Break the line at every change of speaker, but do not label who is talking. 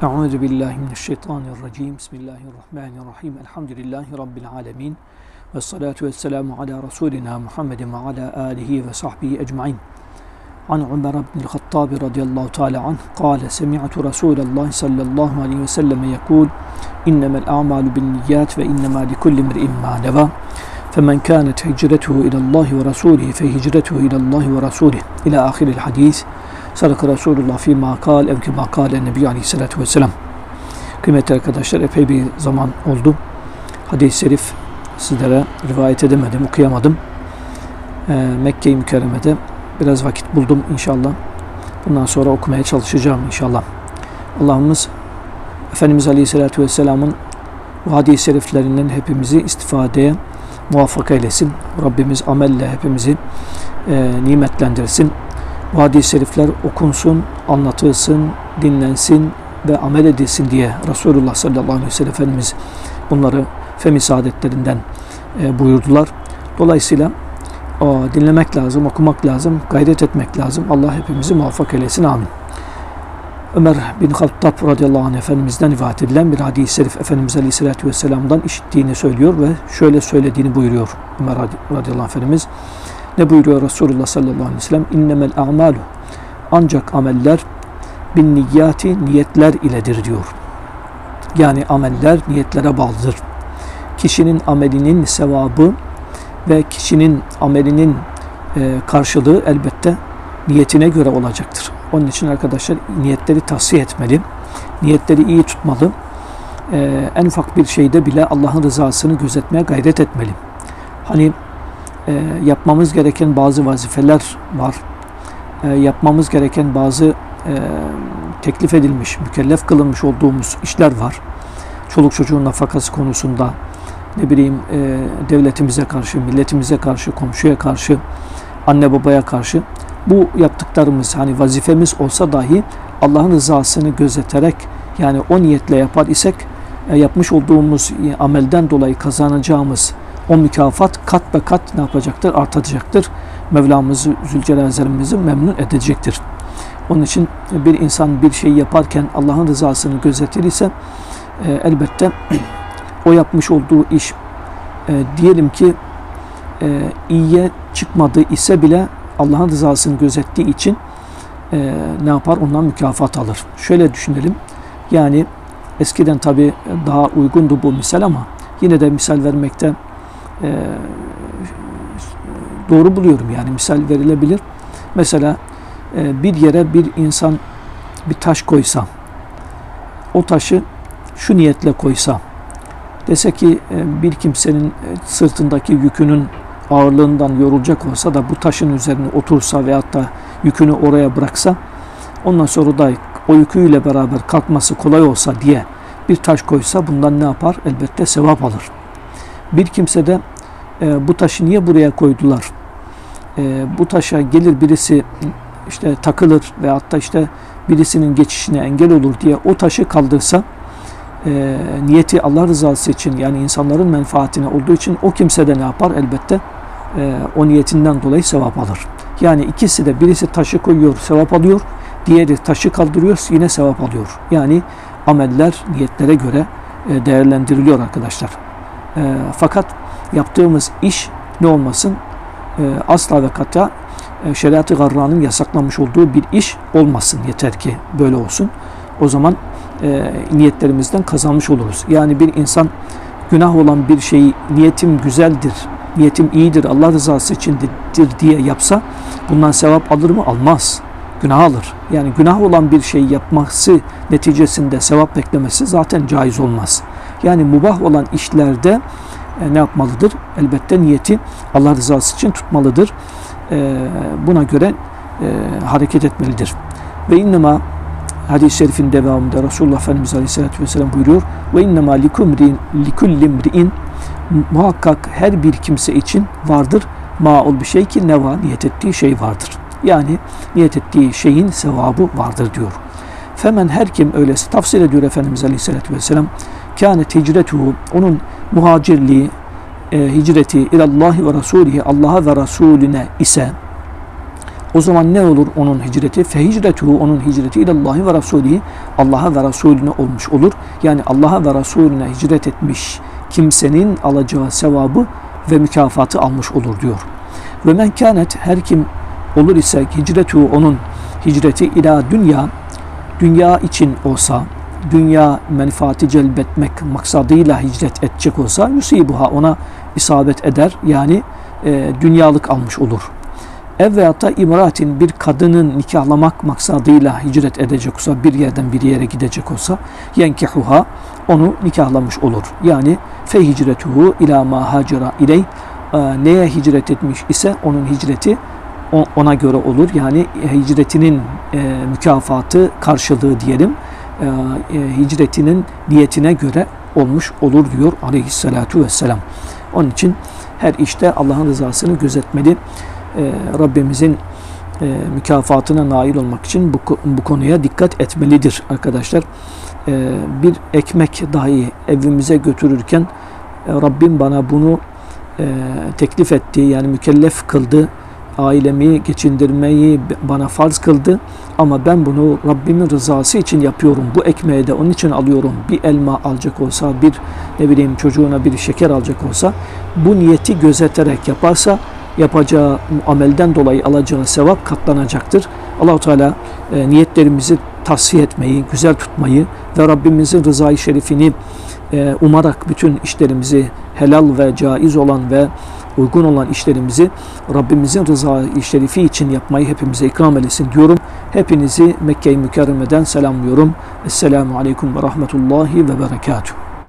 أعوذ بالله من الشيطان الرجيم. بسم الله الرحمن الرحيم. الحمد لله رب العالمين والصلاة والسلام على رسولنا محمد وعلى آله وصحبه أجمعين. عن عمر بن الخطاب رضي الله تعالى عنه قال سمعت رسول الله صلى الله عليه وسلم يقول إنما الأعمال بالنيات وإنما لكل امرئ ما نوى. فمن كانت هجرته إلى الله ورسوله فهجرته إلى الله ورسوله. إلى آخر الحديث Sadaka Resulullah fîmâ kâl ev kîmâ kâle Nebi Aleyhisselatü Vesselam. Kıymetli arkadaşlar epey bir zaman oldu. Hadis-i şerif sizlere rivayet edemedim, okuyamadım. Ee, Mekke-i Mükerreme'de biraz vakit buldum inşallah. Bundan sonra okumaya çalışacağım inşallah. Allah'ımız Efendimiz Aleyhisselatü Vesselam'ın bu hadis-i şeriflerinden hepimizi istifadeye muvaffak eylesin. Rabbimiz amelle hepimizi e, nimetlendirsin. Bu hadis-i şerifler okunsun, anlatılsın, dinlensin ve amel edilsin diye Resulullah sallallahu aleyhi ve sellem Efendimiz bunları femi saadetlerinden e, buyurdular. Dolayısıyla o, dinlemek lazım, okumak lazım, gayret etmek lazım. Allah hepimizi muvaffak eylesin. Amin. Ömer bin Hattab radıyallahu anh Efendimiz'den rivayet edilen bir hadis-i şerif Efendimiz Aleyhisselatü Vesselam'dan işittiğini söylüyor ve şöyle söylediğini buyuruyor Ömer radıyallahu anh Efendimiz. Ne buyuruyor Resulullah sallallahu aleyhi ve sellem? İnnemel a'malu ancak ameller bin niyyati niyetler iledir diyor. Yani ameller niyetlere bağlıdır. Kişinin amelinin sevabı ve kişinin amelinin e, karşılığı elbette niyetine göre olacaktır. Onun için arkadaşlar niyetleri tahsiye etmeli. Niyetleri iyi tutmalı. E, en ufak bir şeyde bile Allah'ın rızasını gözetmeye gayret etmeli. Hani e, yapmamız gereken bazı vazifeler var. E, yapmamız gereken bazı e, teklif edilmiş, mükellef kılınmış olduğumuz işler var. Çoluk çocuğun nafakası konusunda, ne bileyim e, devletimize karşı, milletimize karşı, komşuya karşı, anne babaya karşı bu yaptıklarımız hani vazifemiz olsa dahi Allah'ın rızasını gözeterek yani o niyetle yapar isek e, yapmış olduğumuz amelden dolayı kazanacağımız o mükafat kat be kat ne yapacaktır? Artacaktır. Mevlamızı, Zülcelal'imizi memnun edecektir. Onun için bir insan bir şey yaparken Allah'ın rızasını gözetir ise e, elbette o yapmış olduğu iş e, diyelim ki e, iyiye çıkmadı ise bile Allah'ın rızasını gözettiği için e, ne yapar? Ondan mükafat alır. Şöyle düşünelim. Yani eskiden tabi daha uygundu bu misal ama yine de misal vermekte e, doğru buluyorum. Yani misal verilebilir. Mesela e, bir yere bir insan bir taş koysa, o taşı şu niyetle koysa, dese ki e, bir kimsenin sırtındaki yükünün ağırlığından yorulacak olsa da bu taşın üzerine otursa veyahut da yükünü oraya bıraksa, ondan sonra da o yüküyle beraber kalkması kolay olsa diye bir taş koysa bundan ne yapar? Elbette sevap alır. Bir kimse de e, bu taşı niye buraya koydular? E, bu taşa gelir birisi işte takılır ve hatta işte birisinin geçişine engel olur diye o taşı kaldırsa e, niyeti Allah rızası için yani insanların menfaatine olduğu için o kimse de ne yapar? Elbette e, o niyetinden dolayı sevap alır. Yani ikisi de birisi taşı koyuyor sevap alıyor, diğeri taşı kaldırıyor yine sevap alıyor. Yani ameller niyetlere göre e, değerlendiriliyor arkadaşlar. E, fakat yaptığımız iş ne olmasın? E, asla ve kata e, şeriat-ı garranın yasaklamış olduğu bir iş olmasın. Yeter ki böyle olsun. O zaman e, niyetlerimizden kazanmış oluruz. Yani bir insan günah olan bir şeyi niyetim güzeldir, niyetim iyidir, Allah rızası içindir diye yapsa bundan sevap alır mı? Almaz. Günah alır. Yani günah olan bir şey yapması neticesinde sevap beklemesi zaten caiz olmaz. Yani mubah olan işlerde e, ne yapmalıdır? Elbette niyeti Allah rızası için tutmalıdır. E, buna göre e, hareket etmelidir. Ve innema hadis-i şerifin devamında Resulullah Efendimiz Aleyhisselatü Vesselam buyuruyor ve innema likumri'in likullimri'in muhakkak her bir kimse için vardır maul bir şey ki ne var niyet ettiği şey vardır. Yani niyet ettiği şeyin sevabı vardır diyor. Femen her kim öylesi tafsir ediyor Efendimiz Aleyhisselatü Vesselam kânet hicretuhu onun muhacirliği e, hicreti ilallahi ve rasulihi Allah'a ve Resulüne ise O zaman ne olur onun hicreti? Fehicretuhu onun hicreti ilallahi ve rasulihi Allah'a ve Resulüne olmuş olur. Yani Allah'a ve Resulüne hicret etmiş kimsenin alacağı sevabı ve mükafatı almış olur diyor. Ve men kânet her kim olur ise hicretu onun hicreti ila dünya dünya için olsa dünya menfaati celbetmek maksadıyla hicret edecek olsa yusibuha ona isabet eder yani e, dünyalık almış olur. Ev veyahut da imratin bir kadının nikahlamak maksadıyla hicret edecek olsa bir yerden bir yere gidecek olsa yenkihuha onu nikahlamış olur. Yani fe hicretuhu ila ma hacera iley e, neye hicret etmiş ise onun hicreti ona göre olur. Yani e, hicretinin e, mükafatı karşılığı diyelim e, hicretinin niyetine göre olmuş olur diyor aleyhissalatu vesselam. Onun için her işte Allah'ın rızasını gözetmeli. Rabbimizin mükafatına nail olmak için bu, bu konuya dikkat etmelidir arkadaşlar. Bir ekmek dahi evimize götürürken Rabbim bana bunu teklif etti yani mükellef kıldı ailemi geçindirmeyi bana farz kıldı ama ben bunu Rabbimin rızası için yapıyorum. Bu ekmeği de onun için alıyorum. Bir elma alacak olsa, bir ne bileyim çocuğuna bir şeker alacak olsa bu niyeti gözeterek yaparsa yapacağı amelden dolayı alacağı sevap katlanacaktır. Allahu Teala e, niyetlerimizi tasfiye etmeyi, güzel tutmayı ve Rabbimizin rızayı şerifini e, umarak bütün işlerimizi helal ve caiz olan ve uygun olan işlerimizi Rabbimizin rızayı şerifi için yapmayı hepimize ikram eylesin diyorum. Hepinizi Mekke-i Mükerreme'den selamlıyorum. Esselamu Aleyküm ve Rahmetullahi ve Berekatuhu.